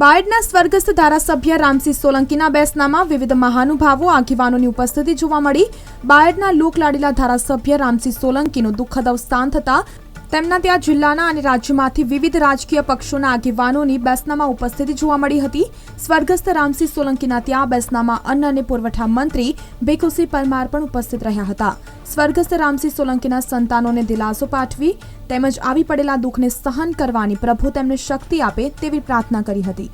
બાયડના સ્વર્ગસ્થ ધારાસભ્ય રામસિંહ સોલંકીના બેસનામાં વિવિધ મહાનુભાવો, આગેવાનોની ઉપસ્થિતિ જોવા મળી. બાયડના લોકલાડીલા ધારાસભ્ય રામસિંહ સોલંકીનું દુઃખદ અવસાન થતા તેમના ત્યાં જિલ્લાના અને રાજ્યમાંથી વિવિધ રાજકીય પક્ષોના આગેવાનોની બેસનામાં ઉપસ્થિતિ જોવા મળી હતી. સ્વર્ગસ્થ રામસિંહ સોલંકીના ત્યાં બેસનામાં અન્ન અને પુરવઠા મંત્રી ભેખુસિંહ પરમાર પણ ઉપસ્થિત રહ્યા હતા. સ્વર્ગસ્થ રામસિંહ સોલંકીના સંતાનોને દિલાસો પાઠવી તેમજ આવી પડેલા દુઃખને સહન કરવાની પ્રભુ તેમને શક્તિ આપે તેવી પ્રાર્થના કરી હતી.